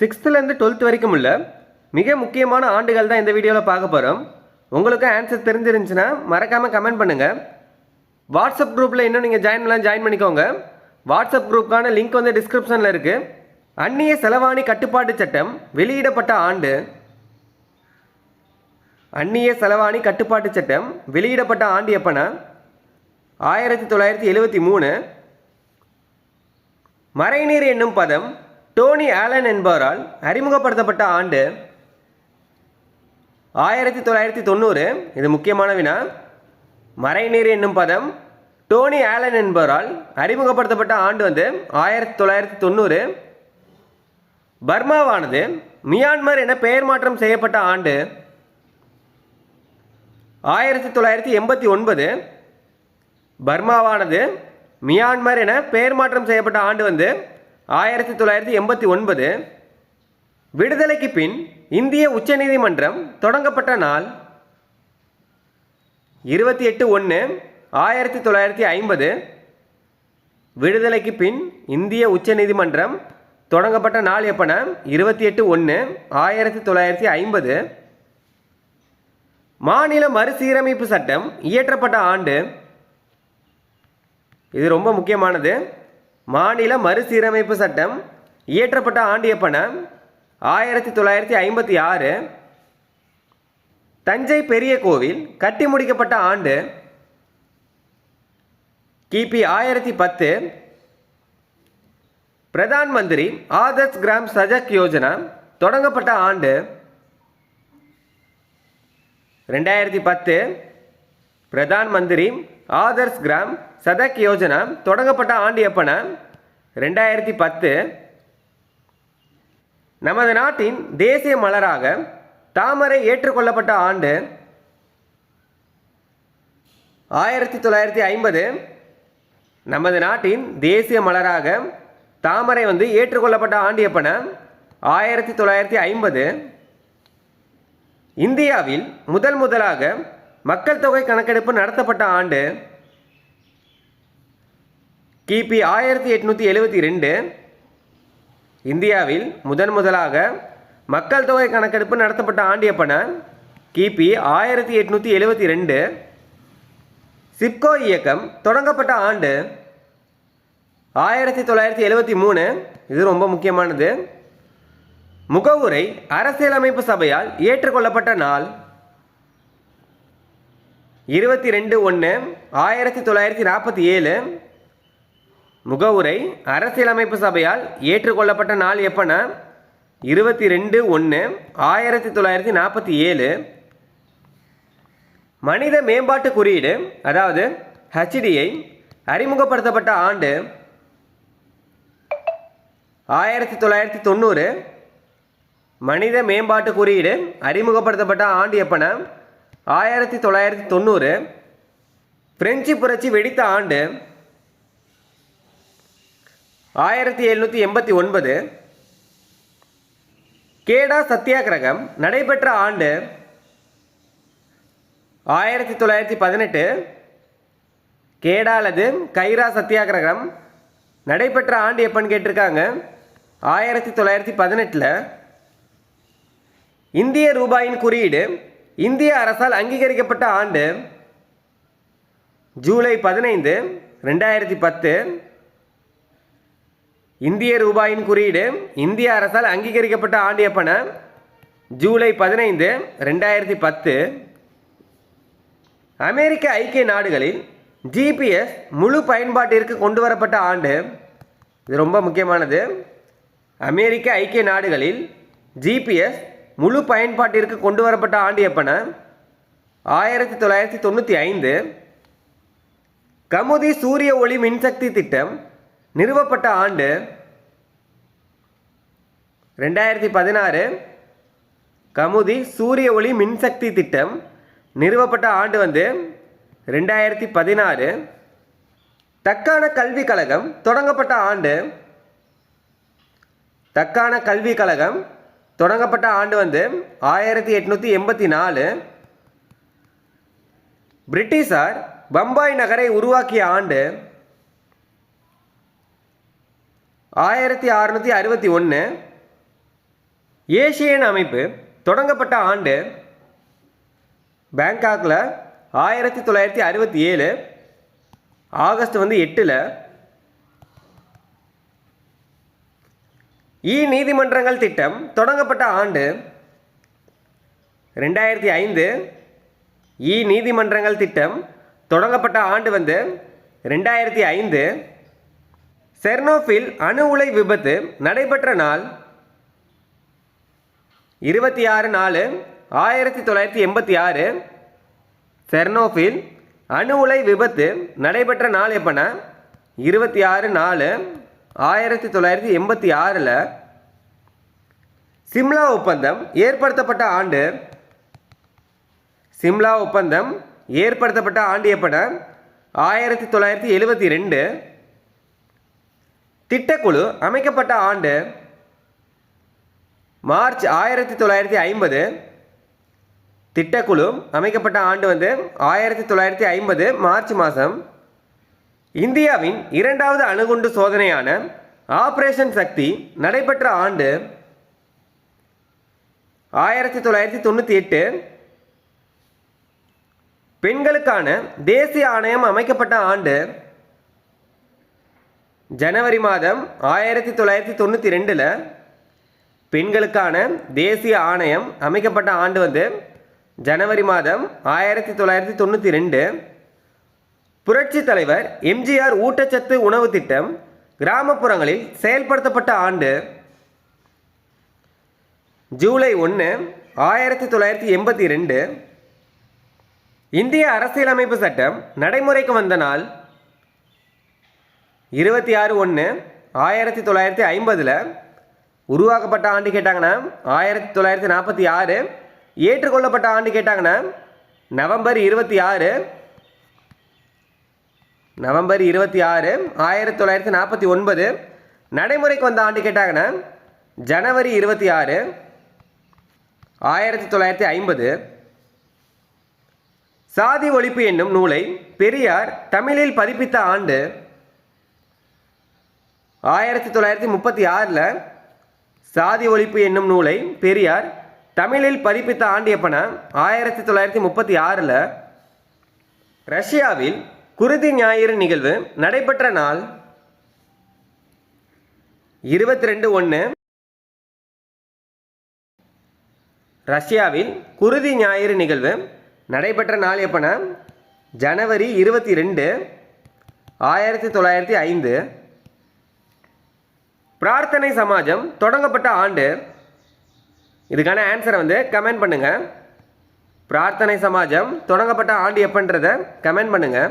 சிக்ஸ்த்துலேருந்து டுவெல்த் வரைக்கும் உள்ள மிக முக்கியமான ஆண்டுகள் தான் இந்த வீடியோவில் பார்க்க போகிறோம் உங்களுக்கு ஆன்சர் தெரிஞ்சிருந்துச்சுன்னா மறக்காமல் கமெண்ட் பண்ணுங்கள் வாட்ஸ்அப் குரூப்பில் இன்னும் நீங்கள் ஜாயின் பண்ணலாம் ஜாயின் பண்ணிக்கோங்க. வாட்ஸ்அப் குரூப்புக்கான லிங்க் வந்து டிஸ்கிரிப்ஷனில் இருக்குது அந்நிய செலவாணி கட்டுப்பாட்டு சட்டம் வெளியிடப்பட்ட ஆண்டு. அந்நிய செலவாணி கட்டுப்பாட்டு சட்டம் வெளியிடப்பட்ட ஆண்டு எப்போனா ஆயிரத்தி தொள்ளாயிரத்தி எழுவத்தி மூணு. மறைநீர் என்னும் பதம் டோனி ஆலன் என்பவரால் அறிமுகப்படுத்தப்பட்ட ஆண்டு ஆயிரத்தி தொள்ளாயிரத்தி தொண்ணூறு. இது முக்கியமான வினா. மறைநீர் என்னும் பதம் டோனி ஆலன் என்பவரால் அறிமுகப்படுத்தப்பட்ட ஆண்டு வந்து ஆயிரத்தி தொள்ளாயிரத்தி தொண்ணூறு. பர்மாவானது மியான்மர் என பெயர் மாற்றம் செய்யப்பட்ட ஆண்டு ஆயிரத்தி தொள்ளாயிரத்தி எண்பத்தி ஒன்பது. பர்மாவானது மியான்மர் என பெயர் மாற்றம் செய்யப்பட்ட ஆண்டு வந்து ஆயிரத்தி தொள்ளாயிரத்தி எண்பத்தி ஒன்பது விடுதலைக்கு பின் இந்திய உச்சநீதிமன்றம் தொடங்கப்பட்ட நாள் இருபத்தி எட்டு ஒன்று ஆயிரத்தி தொள்ளாயிரத்தி ஐம்பது விடுதலைக்கு பின் இந்திய உச்சநீதிமன்றம் தொடங்கப்பட்ட நாள் எப்போனா? இருபத்தி எட்டு ஒன்று ஆயிரத்தி தொள்ளாயிரத்தி ஐம்பது மாநில மறுசீரமைப்பு சட்டம் இயற்றப்பட்ட ஆண்டு. இது ரொம்ப முக்கியமானது. மாநில மறுசீரமைப்பு சட்டம் இயற்றப்பட்ட ஆண்டு எப்போனா ஆயிரத்தி தொள்ளாயிரத்தி ஐம்பத்தி ஆறு. தஞ்சை பெரிய கோவில் கட்டி முடிக்கப்பட்ட ஆண்டு கிபி ஆயிரத்தி பத்து. பிரதான் மந்திரி ஆதர்ஷ் கிராம் சஜக் யோஜனா தொடங்கப்பட்ட ஆண்டு. ரெண்டாயிரத்தி பத்து. பிரதான் மந்திரி ஆதர்ஷ் கிராம் சதக் யோஜனா தொடங்கப்பட்ட ஆண்டு எப்பன ரெண்டாயிரத்தி பத்து. நமது நாட்டின் தேசிய மலராக தாமரை ஏற்றுக்கொள்ளப்பட்ட ஆண்டு ஆயிரத்தி தொள்ளாயிரத்தி ஐம்பது. நமது நாட்டின் தேசிய மலராக தாமரை வந்து ஏற்றுக்கொள்ளப்பட்ட ஆண்டு எப்பன ஆயிரத்தி தொள்ளாயிரத்தி ஐம்பது. இந்தியாவில் முதல் முதலாக மக்கள் தொகை கணக்கெடுப்பு நடத்தப்பட்ட ஆண்டு கிபி ஆயிரத்தி எட்நூற்றி எழுபத்தி ரெண்டு இந்தியாவில் முதன் முதலாக மக்கள் தொகை கணக்கெடுப்பு நடத்தப்பட்ட ஆண்டு எப்பன கிபி ஆயிரத்தி எட்நூற்றி எழுபத்தி ரெண்டு சிப்கோ இயக்கம் தொடங்கப்பட்ட ஆண்டு ஆயிரத்தி தொள்ளாயிரத்தி எழுபத்தி மூணு இது ரொம்ப முக்கியமானது. முகவுரை அரசியலமைப்பு சபையால் ஏற்றுக்கொள்ளப்பட்ட நாள். இருபத்தி ரெண்டு ஒன்று ஆயிரத்தி தொள்ளாயிரத்தி நாற்பத்தி ஏழு முகவுரை அரசியலமைப்பு சபையால் ஏற்றுக்கொள்ளப்பட்ட நாள் எப்போனா இருபத்தி ரெண்டு ஒன்று ஆயிரத்தி தொள்ளாயிரத்தி நாற்பத்தி ஏழு. மனித மேம்பாட்டு குறியீடு அதாவது ஹச்டிஐ அறிமுகப்படுத்தப்பட்ட ஆண்டு ஆயிரத்தி தொள்ளாயிரத்தி தொண்ணூறு. மனித மேம்பாட்டு குறியீடு அறிமுகப்படுத்தப்பட்ட ஆண்டு எப்போனா ஆயிரத்தி தொள்ளாயிரத்தி தொண்ணூறு பிரெஞ்சு புரட்சி வெடித்த ஆண்டு ஆயிரத்தி எழுநூற்றி எண்பத்தி ஒன்பது கேடா சத்தியாகிரகம் நடைபெற்ற ஆண்டு ஆயிரத்தி தொள்ளாயிரத்தி பதினெட்டு கேடா அல்லது கைரா சத்தியாகிரகம் நடைபெற்ற ஆண்டு எப்பன்னு கேட்டிருக்காங்க? ஆயிரத்தி தொள்ளாயிரத்தி பதினெட்டில் இந்திய ரூபாயின் குறியீடு இந்திய அரசால் அங்கீகரிக்கப்பட்ட ஆண்டு ஜூலை பதினைந்து ரெண்டாயிரத்தி பத்து. இந்திய ரூபாயின் குறியீடு இந்திய அரசால் அங்கீகரிக்கப்பட்ட ஆண்டு எப்பன? ஜூலை பதினைந்து ரெண்டாயிரத்தி பத்து. அமெரிக்க ஐக்கிய நாடுகளில் ஜிபிஎஸ் முழு பயன்பாட்டிற்கு கொண்டு வரப்பட்ட ஆண்டு. இது ரொம்ப முக்கியமானது. அமெரிக்க ஐக்கிய நாடுகளில் ஜிபிஎஸ் முழு பயன்பாட்டிற்கு கொண்டு வரப்பட்ட ஆண்டு எப்பன ஆயிரத்தி தொள்ளாயிரத்தி தொண்ணூற்றி ஐந்து கமுதி சூரிய ஒளி மின்சக்தி திட்டம் நிறுவப்பட்ட ஆண்டு ரெண்டாயிரத்தி பதினாறு கமுதி சூரிய ஒளி மின்சக்தி திட்டம் நிறுவப்பட்ட ஆண்டு வந்து ரெண்டாயிரத்தி பதினாறு தக்கான கல்விக் கழகம் தொடங்கப்பட்ட ஆண்டு தக்கான கல்விக் கழகம் தொடங்கப்பட்ட ஆண்டு வந்து ஆயிரத்தி எட்நூற்றி எண்பத்தி நாலு. பிரிட்டிஷார் பம்பாய் நகரை உருவாக்கிய ஆண்டு ஆயிரத்தி அறுநூற்றி அறுபத்தி ஒன்று. ஏசியன் அமைப்பு தொடங்கப்பட்ட ஆண்டு பேங்காக்கில் ஆயிரத்தி தொள்ளாயிரத்தி அறுபத்தி ஏழு. ஆகஸ்ட் வந்து எட்டில் இ நீதிமன்றங்கள் திட்டம் தொடங்கப்பட்ட ஆண்டு ரெண்டாயிரத்தி ஐந்து இ நீதிமன்றங்கள் திட்டம் தொடங்கப்பட்ட ஆண்டு வந்து ரெண்டாயிரத்தி ஐந்து செர்னோஃபில் அணு உலை விபத்து நடைபெற்ற நாள் இருபத்தி ஆறு நாலு ஆயிரத்தி தொள்ளாயிரத்தி எண்பத்தி ஆறு. செர்னோஃபில் அணு உலை விபத்து நடைபெற்ற நாள் எப்போனா? இருபத்தி ஆறு நாலு ஆயிரத்தி தொள்ளாயிரத்தி எண்பத்தி ஆறில் சிம்லா ஒப்பந்தம் ஏற்படுத்தப்பட்ட ஆண்டு சிம்லா ஒப்பந்தம் ஏற்படுத்தப்பட்ட ஆண்டு எப்பட ஆயிரத்தி தொள்ளாயிரத்தி எழுபத்தி ரெண்டு திட்டக்குழு அமைக்கப்பட்ட ஆண்டு மார்ச் ஆயிரத்தி தொள்ளாயிரத்தி ஐம்பது திட்டக்குழு அமைக்கப்பட்ட ஆண்டு வந்து ஆயிரத்தி தொள்ளாயிரத்தி ஐம்பது மார்ச் மாதம் இந்தியாவின் இரண்டாவது அணுகுண்டு சோதனையான ஆபரேஷன் சக்தி நடைபெற்ற ஆண்டு ஆயிரத்தி தொள்ளாயிரத்தி தொண்ணூற்றி எட்டு. பெண்களுக்கான தேசிய ஆணையம் அமைக்கப்பட்ட ஆண்டு ஜனவரி மாதம் ஆயிரத்தி தொள்ளாயிரத்தி தொண்ணூற்றி ரெண்டில் பெண்களுக்கான தேசிய ஆணையம் அமைக்கப்பட்ட ஆண்டு வந்து ஜனவரி மாதம் ஆயிரத்தி தொள்ளாயிரத்தி தொண்ணூற்றி ரெண்டு. புரட்சி தலைவர் எம்ஜிஆர் ஊட்டச்சத்து உணவு திட்டம் கிராமப்புறங்களில் செயல்படுத்தப்பட்ட ஆண்டு ஜூலை ஒன்று ஆயிரத்தி தொள்ளாயிரத்தி எண்பத்தி ரெண்டு. இந்திய அரசியலமைப்பு சட்டம் நடைமுறைக்கு வந்த நாள் இருபத்தி ஆறு ஒன்று ஆயிரத்தி தொள்ளாயிரத்தி ஐம்பதில் உருவாக்கப்பட்ட ஆண்டு கேட்டாங்கன்னா ஆயிரத்தி தொள்ளாயிரத்தி நாற்பத்தி ஆறு ஏற்றுக்கொள்ளப்பட்ட ஆண்டு கேட்டாங்கன்னா நவம்பர் இருபத்தி ஆறு நவம்பர் இருபத்தி ஆறு ஆயிரத்தி தொள்ளாயிரத்தி நாற்பத்தி ஒன்பது. நடைமுறைக்கு வந்த ஆண்டு கேட்டாங்கன்னா ஜனவரி இருபத்தி ஆறு ஆயிரத்தி தொள்ளாயிரத்தி ஐம்பது. சாதி ஒழிப்பு என்னும் நூலை பெரியார் தமிழில் பதிப்பித்த ஆண்டு ஆயிரத்தி தொள்ளாயிரத்தி முப்பத்தி ஆறில் சாதி ஒழிப்பு என்னும் நூலை பெரியார் தமிழில் பதிப்பித்த ஆண்டு எப்பனா ஆயிரத்தி தொள்ளாயிரத்தி முப்பத்தி ஆறில் ரஷ்யாவில் குருதி ஞாயிறு நிகழ்வு நடைபெற்ற நாள் இருபத்தி ரெண்டு ஒன்று ரஷ்யாவில் குருதி ஞாயிறு நிகழ்வு நடைபெற்ற நாள் எப்போனா? ஜனவரி இருபத்தி ரெண்டு ஆயிரத்தி தொள்ளாயிரத்தி ஐந்து. பிரார்த்தனை சமாஜம் தொடங்கப்பட்ட ஆண்டு. இதுக்கான ஆன்சரை வந்து கமெண்ட் பண்ணுங்கள் பிரார்த்தனை சமாஜம் தொடங்கப்பட்ட ஆண்டு எப்பன்றதை கமெண்ட் பண்ணுங்கள்